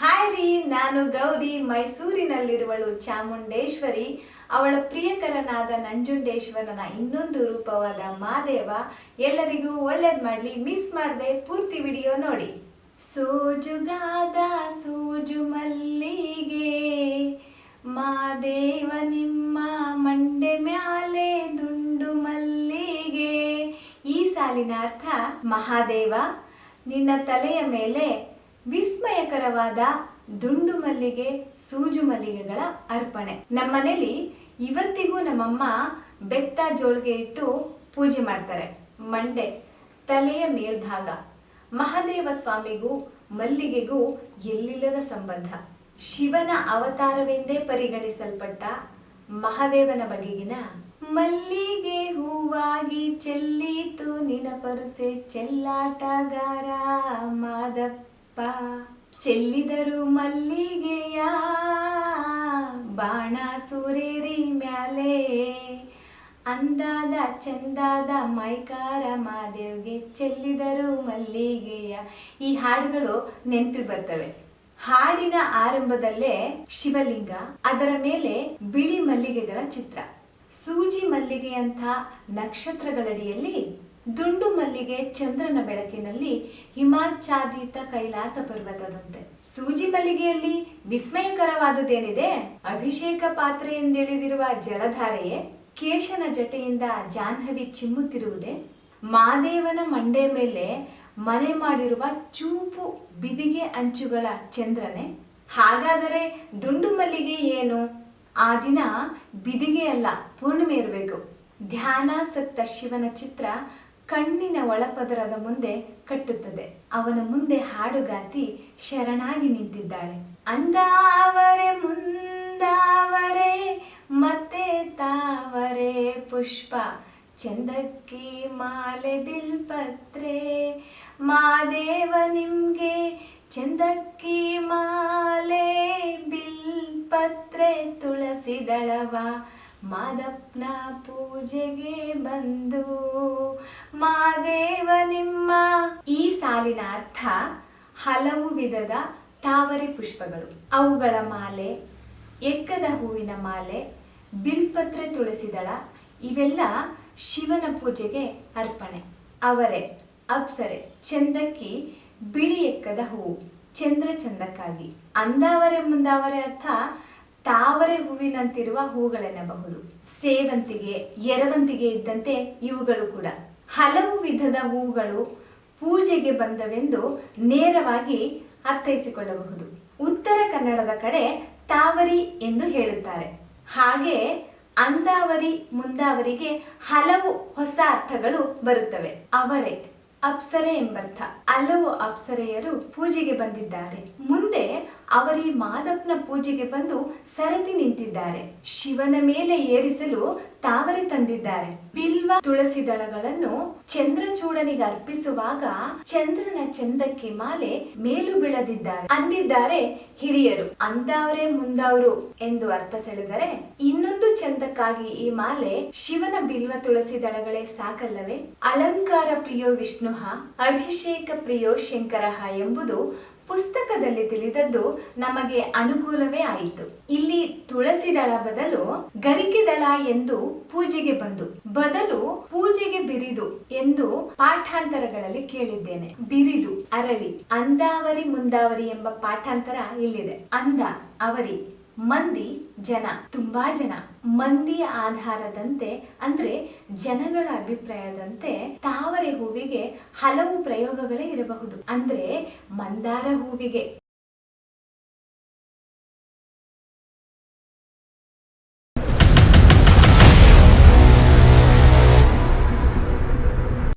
Hi ರೀ, ನಾನು ಗೌರಿ, ಮೈಸೂರಿನಲ್ಲಿರುವಳು ಚಾಮುಂಡೇಶ್ವರಿ. ಅವಳ ಪ್ರಿಯಕರನಾದ ನಂಜುಂಡೇಶ್ವರನ ಇನ್ನೊಂದು ರೂಪವಾದ ಮಾದೇವ ಎಲ್ಲರಿಗೂ ಒಳ್ಳೇದು ಮಾಡಲಿ ಮಿಸ್ ಮಾಡದೆ ಪೂರ್ತಿ ವಿಡಿಯೋ ನೋಡಿ. ಸೋಜುಗಾದ ಸೂಜು ಮಲ್ಲಿಗೆ, ಮಾದೇವ ನಿಮ್ಮ ಮಂಡೆ ಮ್ಯಾಲೆ ದುಂಡು ಮಲ್ಲಿಗೆ. ಈ ಸಾಲಿನ ಅರ್ಥ ಮಹಾದೇವ, ನಿನ್ನ ತಲೆಯ ಮೇಲೆ ವಿಸ್ಮಯಕರವಾದ ದುಂಡು ಮಲ್ಲಿಗೆ ಸೂಜು ಮಲ್ಲಿಗೆಗಳ ಅರ್ಪಣೆ ನಮ್ಮನೇಲಿ ಇವತ್ತಿಗೂ ನಮ್ಮಮ್ಮ ಬೆತ್ತ ಜೋಳಿಗೆ ಇಟ್ಟು ಪೂಜೆ ಮಾಡ್ತಾರೆ. ಮಂಡೆ, ತಲೆಯ ಮೇಲ್ಭಾಗ. ಮಹಾದೇವ ಸ್ವಾಮಿಗೂ, ಮಲ್ಲಿಗೆಗೂ ಎಲ್ಲಿಲ್ಲದ ಸಂಬಂಧ. ಶಿವನ ಅವತಾರವೆಂದೇ ಪರಿಗಣಿಸಲ್ಪಟ್ಟ ಮಹಾದೇವನ ಬಗೆಗಿನ ಮಲ್ಲಿಗೆ ಹೂವಾಗಿ ಚೆಲ್ಲೀತು ನಿನ ಪರುಸೆ ಚೆಲ್ಲಾಟಗಾರ ಚೆಲ್ಲಿದರು ಮಲ್ಲಿಗೆಯ ಬಾಣ ಸುರೇರಿ ಮ್ಯಾಲೆ. ಅಂದಾದ ಚಂದಾದ ಮೈಕಾರ ಮಾದೇವ್ಗೆ ಚೆಲ್ಲಿದರು ಮಲ್ಲಿಗೆಯ. ಈ ಹಾಡುಗಳು ನೆನಪಿ ಬರ್ತವೆ. ಹಾಡಿನ ಆರಂಭದಲ್ಲೇ ಶಿವಲಿಂಗ, ಅದರ ಮೇಲೆ ಬಿಳಿ ಮಲ್ಲಿಗೆಗಳ ಚಿತ್ರ. ಸೂಜಿ ಮಲ್ಲಿಗೆಯಂಥ ನಕ್ಷತ್ರಗಳಡಿಯಲ್ಲಿ ದುಂಡು ಮಲ್ಲಿಗೆ ಚಂದ್ರನ ಬೆಳಕಿನಲ್ಲಿ ಹಿಮಾಚ್ಛಾದಿತ ಕೈಲಾಸ ಪರ್ವತದಂತೆ. ಸೂಜಿ ಮಲ್ಲಿಗೆಯಲ್ಲಿ ವಿಸ್ಮಯಕರವಾದುದೇನಿದೆ ಅಭಿಷೇಕ ಪಾತ್ರೆ ಎಂದೆಳೆದಿರುವ ಜಲಧಾರೆಯೇ ಕೇಶನ ಜಟೆಯಿಂದ ಜಾಹ್ನವಿ ಚಿಮ್ಮುತ್ತಿರುವುದೇ? ಮಾದೇವನ ಮಂಡೆ ಮೇಲೆ ಮನೆ ಮಾಡಿರುವ ಚೂಪು ಬಿದಿಗೆ ಅಂಚುಗಳ ಚಂದ್ರನೆ? ಹಾಗಾದರೆ ದುಂಡು ಮಲ್ಲಿಗೆ ಏನು? ಆ ದಿನ ಬಿದಿಗೆ ಅಲ್ಲ ಪೂರ್ಣಿಮೆ ಇರಬೇಕು ಧ್ಯಾನಾಸಕ್ತ ಶಿವನ ಚಿತ್ರ ಕಣ್ಣಿನ ಒಳಪದರದ ಮುಂದೆ ಕಟ್ಟುತ್ತದೆ. ಅವನ ಮುಂದೆ ಹಾಡುಗಾತಿ ಶರಣಾಗಿ ನಿಂತಿದ್ದಾಳೆ. ಅಂದಾವರೆ, ಮುಂದಾವರೆ, ಮತ್ತೆ ತಾವರೆ, ಪುಷ್ಪ, ಚಂದಕ್ಕಿ ಮಾಲೆ ಬಿಲ್ಪತ್ರೆ, ಮಾದೇವ ನಿಮ್ಗೆ ಚಂದಕ್ಕಿ ಮಾಲೆ ಬಿಲ್ಪತ್ರೆ ತುಳಸಿ ದಳವ ಮಾದಪ್ಪನ ಪೂಜೆಗೆ ಬಂದು, ಮಾದೇವ ನಿಮ್ಮ ಈ ಸಾಲಿನ ಅರ್ಥ ಹಲವು ವಿಧದ ತಾವರೆ ಪುಷ್ಪಗಳು. ಅವುಗಳ ಮಾಲೆ ಎಕ್ಕದ ಹೂವಿನ ಮಾಲೆ, ಬಿಲ್ಪತ್ರೆ ತುಳಸಿದಳ ಇವೆಲ್ಲ ಶಿವನ ಪೂಜೆಗೆ ಅರ್ಪಣೆ. ಅವರೆ, ಅಪ್ಸರೆ, ಚಂದಕ್ಕಿ, ಬಿಳಿ ಎಕ್ಕದ ಹೂವು, ಚಂದ್ರ ಚಂದಕ್ಕಾಗಿ. ಅಂದಾವರೆ ಮುಂದಾವರೆ ಅರ್ಥ ತಾವರೆ ಹೂವಿನಂತಿರುವ ಹೂಗಳೆನ್ನಬಹುದು ಸೇವಂತಿಗೆ, ಎರವಂತಿಗೆ ಇದ್ದಂತೆ ಇವುಗಳು ಕೂಡ. ಹಲವು ವಿಧದ ಹೂಗಳು ಪೂಜೆಗೆ ಬಂದವೆಂದು ನೇರವಾಗಿ ಅರ್ಥೈಸಿಕೊಳ್ಳಬಹುದು. ಉತ್ತರ ಕನ್ನಡದ ಕಡೆ ತಾವರಿ ಎಂದು ಹೇಳುತ್ತಾರೆ. ಹಾಗೆ ಅಂದಾವರಿ, ಮುಂದಾವರಿಗೆ ಹಲವು ಹೊಸ ಅರ್ಥಗಳು ಬರುತ್ತವೆ. ಅವರೇ, ಅಪ್ಸರೆ ಎಂಬರ್ಥ. ಹಲವು ಅಪ್ಸರೆಯರು ಪೂಜೆಗೆ ಬಂದಿದ್ದಾರೆ. ಮುಂದೆ ಅವರಿ ಮಾದಪ್ಪನ ಪೂಜೆಗೆ ಬಂದು ಸರತಿ ನಿಂತಿದ್ದಾರೆ. ಶಿವನ ಮೇಲೆ ಏರಿಸಲು ತಾವರೆ ತಂದಿದ್ದಾರೆ. ಬಿಲ್ವ ತುಳಸಿ ದಳಗಳನ್ನು ಚಂದ್ರಚೂಡನಿಗೆ ಅರ್ಪಿಸುವಾಗ ಚಂದ್ರನ ಚಂದಕ್ಕೆ ಮಾಲೆ ಮೇಲು ಬೀಳದಿದ್ದಾವೆ ಅಂದಿದ್ದಾರೆ ಹಿರಿಯರು. ಅಂದವರೆ ಮುಂದವರು ಎಂದು ಅರ್ಥ ಸೆಳೆದರೆ ಇನ್ನೊಂದು ಚಂದಕ್ಕಾಗಿ ಈ ಮಾಲೆ ಶಿವನ ಬಿಲ್ವ ತುಳಸಿ ದಳಗಳೇ ಸಾಕಲ್ಲವೇ? ಅಲಂಕಾರ ಪ್ರಿಯೋ ವಿಷ್ಣುಹ ಅಭಿಷೇಕ ಪ್ರಿಯೋ ಶಂಕರಃ ಎಂಬುದು ಪುಸ್ತಕದಲ್ಲಿ ತಿಳಿದದ್ದು ನಮಗೆ ಅನುಕೂಲವೇ ಆಯಿತು. ಇಲ್ಲಿ ತುಳಸಿ ದಳ ಬದಲು ಗರಿಕೆ ದಳ ಎಂದು ಪೂಜೆಗೆ ಬಂದು, ಬದಲು ಪೂಜೆಗೆ ಬಿರಿದು ಎಂದು ಪಾಠಾಂತರಗಳಲ್ಲಿ ಕೇಳಿದ್ದೇನೆ. ಬಿರಿದು, ಅರಳಿ, ಅಂದಾವರಿ ಮುಂದಾವರಿ ಎಂಬ ಪಾಠಾಂತರ ಇಲ್ಲಿದೆ. ಅಂದ, ಅವರಿ ಮಂದಿ ಜನ, ತುಂಬಾ ಜನ. ಮಂದಿಯ ಆಧಾರದಂತೆ, ಅಂದ್ರೆ ಜನಗಳ ಅಭಿಪ್ರಾಯದಂತೆ ತಾವರೆ ಹೂವಿಗೆ ಹಲವು ಪ್ರಯೋಗಗಳೇ ಇರಬಹುದು. ಅಂದ್ರೆ ಮಂದಾರ ಹೂವಿಗೆ.